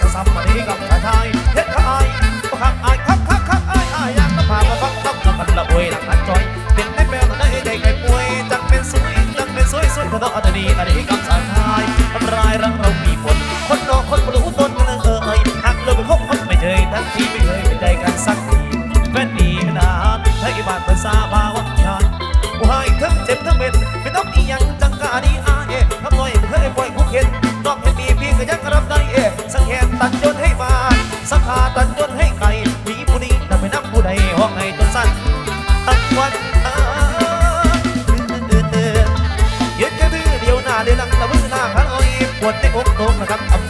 สะสัมมาดีกับชาย ควรได้อกโตนะครับ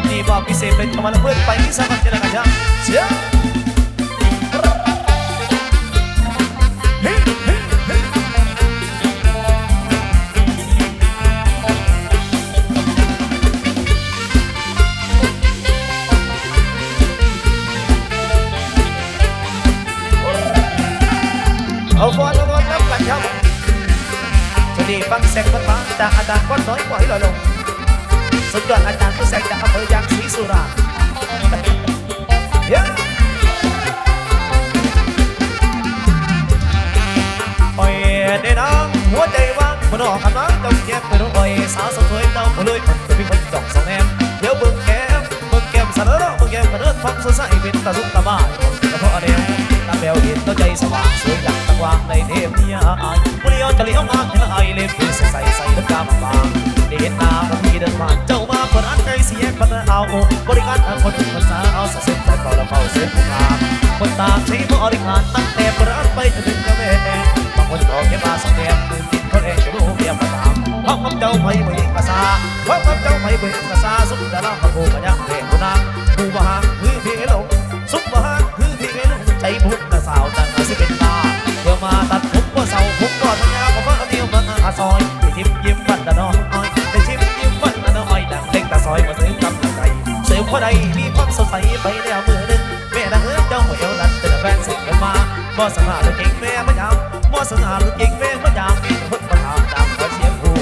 อบนี้บอกพิเศษเป็นกำลังเพื่อนไปที่สมัครเจรกันครับเจ้าเอาฟอนเอาฟอนรับกันครับจะดีฟังเสียงมันมาจากอาจารย์ก้อนน้อย นออกคำน้องต้องเจ็บไปด้วยโอ้ยสาวสวยเต้ามาเลยมันจะมีคนจอกสองแอมเดี๋ยวเบิ่งแก้มเบิ่งแก้มสารเลาะเบิ่งแก้มกระเดิดฟังสดใสเป็นตาลุกตาบ้าแต่เพราะอะไรตาแบวเห็นตัวใจสว่างสวยดังตะวางในเทพนิยายวันนี้จะเลี้ยวมาเห็นไอเล็บใส่ใส่ใส่น้ำกาบางเด่นหน้าพี่เดินผ่านเจ้ามาคนอันใจเสียคนเอาบริการคนคนสาวเส้นใจเฝ้าและเฝ้าเส้นทางคนตามใช้บริการตั้งแต่ประอันไปจนถึงกระ เวบางคนก็แค่มาสองแนมมือกินคนเองจะรู้เมียมาตามเพราะกับเจ้าไม่ไม่กษาเพราะกับเจ้าไม่ไม่กษาสุดแต่ละพระโคกันยังเรียนนางผู้บาคือพี่ลงสุขบาคือพี่ลงใจพุทธสาวตั้งสิเป็นตาเพื่อมาตัดผมก็เศร้าผมก็ทั้งยาวก็ฟ้าเดียวมาอาซอยไปชิมยิ้มวันตะน้อยไปชิมยิ้มวันตะน้อยดังเล็กตาซอยมาซื้อกำลังใจเสริมพอใดมีความสดใสไปแล้วมือหนึ่งแม่ดังเอิ้เจ้าหัวเอวดันเป็นแฟนสิกันมาบ่สามาหรือเก่ง แม่ายามบ่สง่าหรือเก่งแม่มายามมีคนมาถามตามขอเชียงผู้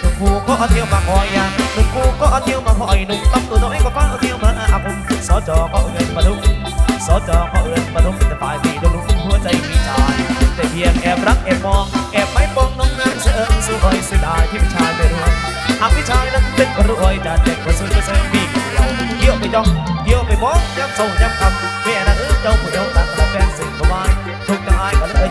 หนุ่มผู้ก็เอาเที่ยวมาคอยยางหนุ่มผู้ก็เอาเที่ยวมาคอยหนุ่มตั้มตัวน้อยก็ฟังเอาเที่ยวมาอาคมสจก็เอิ้นมาลุกสจก็เอิ้นมาลุกแต่ฝ่ายพี่ดลุกหัวใจมีชายแต่เพียงแอบรักแอบมองแอบไม่ปองน้องนางเสอิงสวยเสียดายที่พี่ชายไม่รวยหากพี่ชายนั้นเป็นคนรวยจะเด็กคนสวยก็เสริมมีเดียวเที่ยวไปจ้องเที่ยวไปมองย้ำส่งย้ำคำแม่นางเอิ้นเจ้าผู้เดียวตั้งแต่แฟนสิ่ง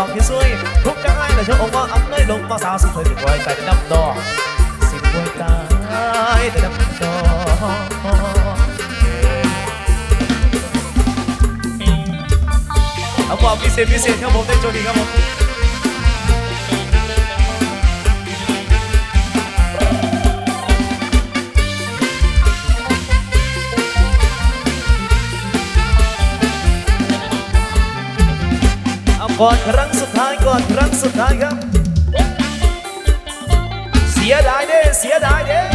ายก็เลยจองที่สวยทุกจะอายเลยเชื่อองค์ว่าอันเลยลงมาส กอดครั้งสุดท้ายกอดครั้งสุดท้ายครับ เสียดายเด้เสียดายเด้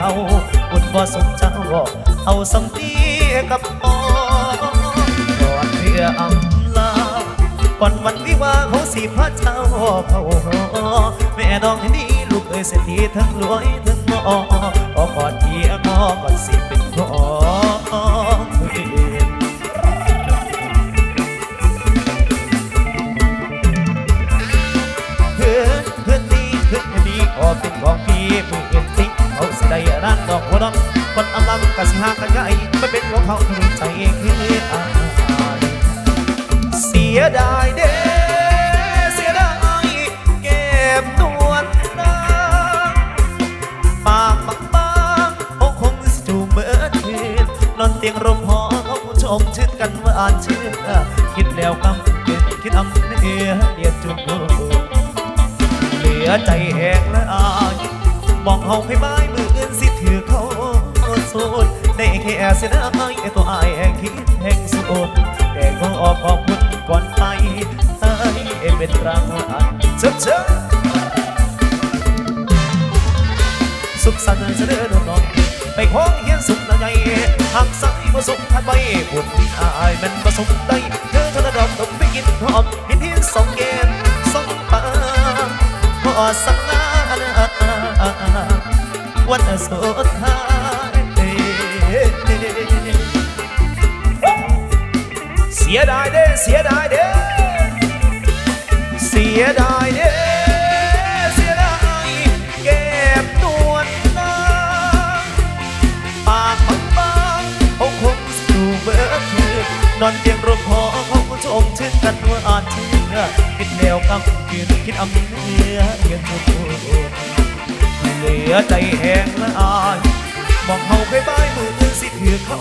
เฮาอุ่นบ่สมเจ้าเอาสำนีกับปอก่อนเพื่ออำลาก่อนวันวิวาเขาสีพระเจ้าเขาแม่น้องให้ดีลูกเอ้ยเศรษฐีทั้งรวยทั้งหมอขอกอดเทียงอก่อนสิเป็น เขาคือใจคืออายเสียดายเด้เสียดายเก็บนวลนางปากบางบางๆเขาคงสิจูบเบิดคืนนอนเตียงร่มหอเขาชมชื่นกันว่าอ่านชื่อคิดแล้วกำคิดคิดอำเนื้อเดียดจุดเหลือใจแหงและอายมองเฮาให้ไม้มืออื่นสิถือเขาสูด ได้แค่เสียดาไอ้ตัวอายแห่งคิดแห่งสุดแต่ขอออกขอบคุณก่อนไปตายเป็นรางวัลเชิญเชิญสุขสันต์เสนอน้องไปของเฮียนสุขละใหญ่หักใส่ผสมทันไปบุญอายมันผสมได้เธอทนดอกต้องไปกินหอมเห็นเพียงสองแก้มสองตาขอสักลาวันสุดท้าย สีสียดายเด้เสียดายเด้เสียดายเด้เสียดายเก็บนวลนางปากบางบางๆเขาคงสู่เบิดคืนนอนเตียงรมพอเขาชมชื่นกันว่าอาเชื่อคิดแล้วกำกินคิดอำเนื้อเยังทุกคนเหลือใจแห้งละอาย มองเขาไปบายมือตึงสิถือเขา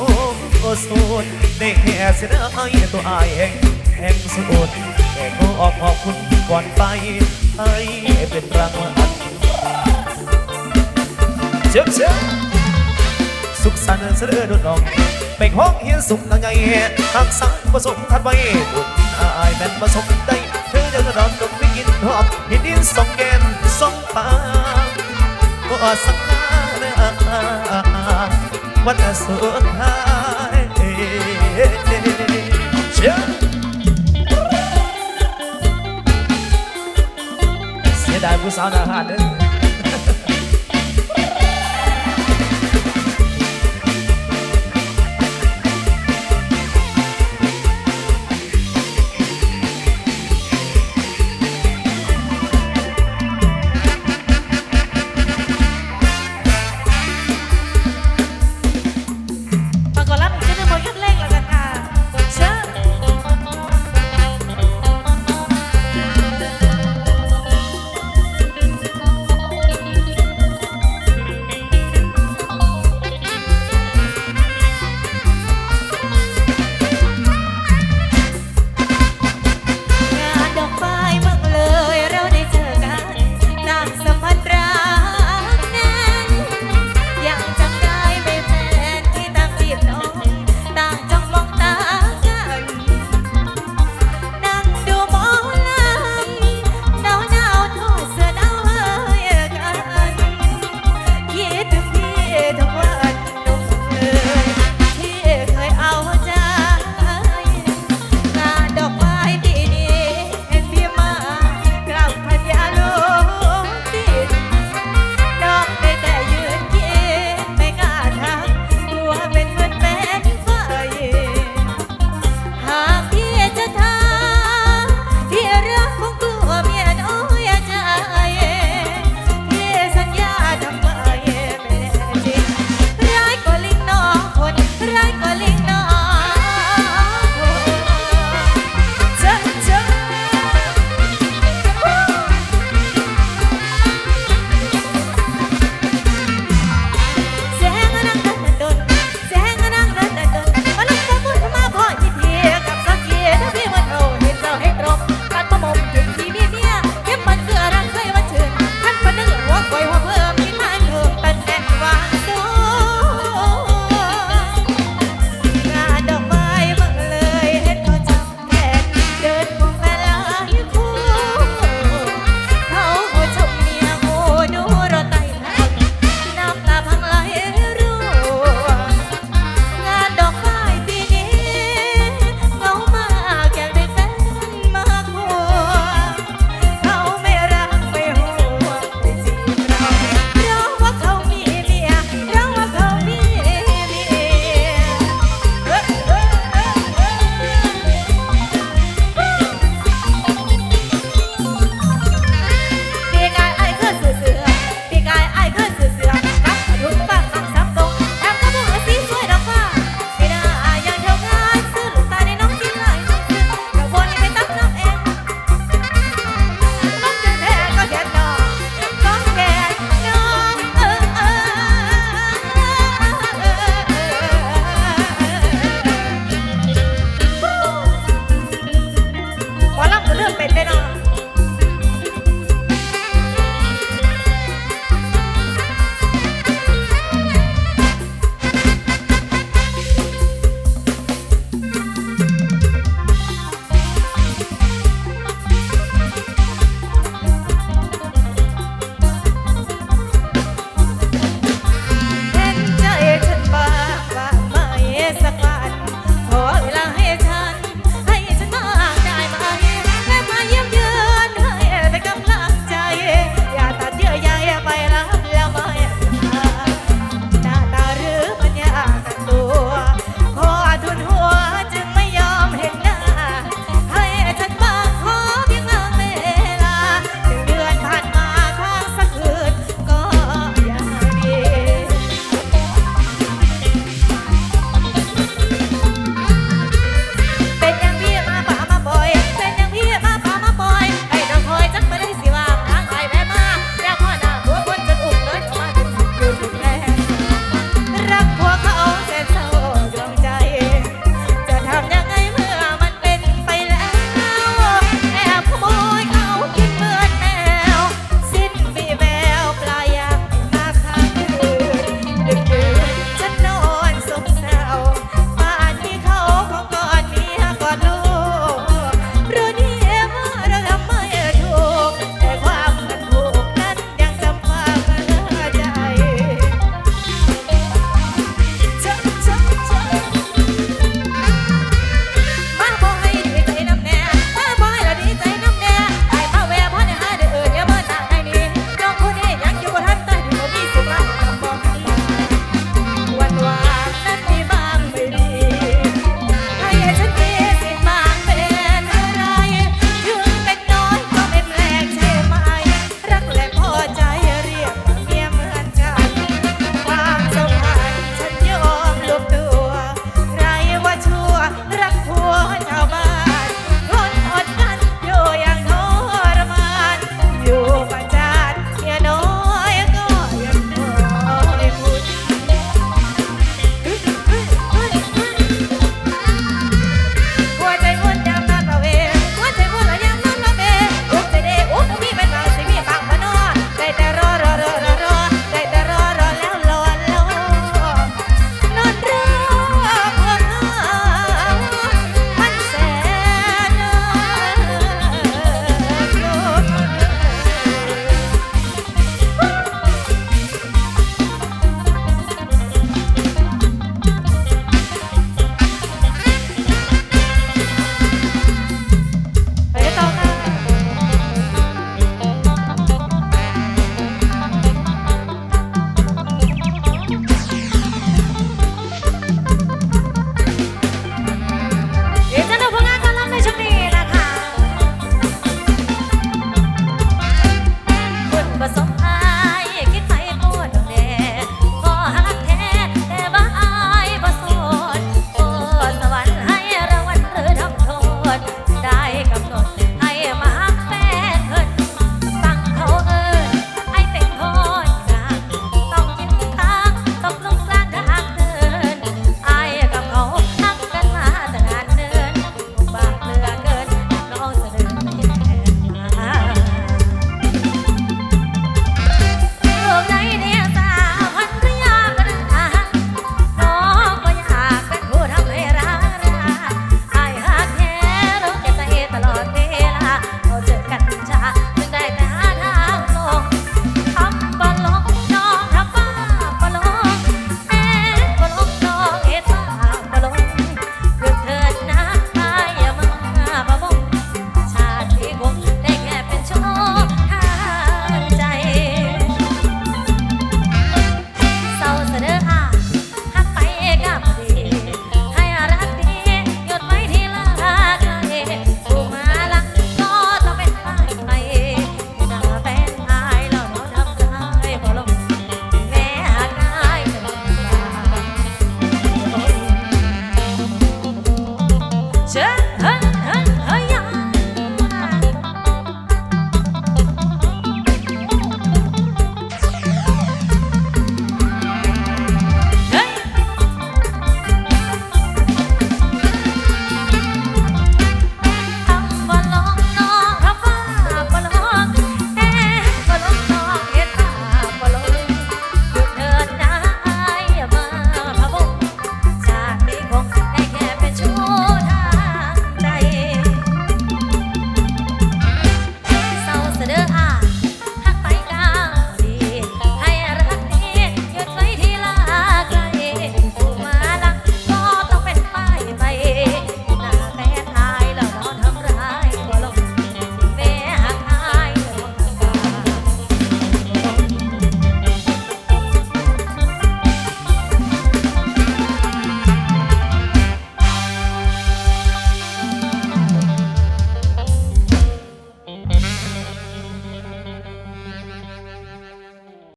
โอโซนได้แค่เสียดายตัวอายแห้งแห้งสุดแต่ก็ออกขอบคุณก่อนไปให้เป็นรางวัลเชื่อเชื่อสุขสันต์เสด็จดุดดอกไปห้องเฮียนสุขนังไงหักสังผสมทัดไว้บุญอายแม่นผสมได้เธอจะนอนตกไม่กินหอบเห็นดินสองแก้มสองปากก็สักนา วันสุดท้ายเชื่อเสียดายผู้สาวหน้าหาดเด้อ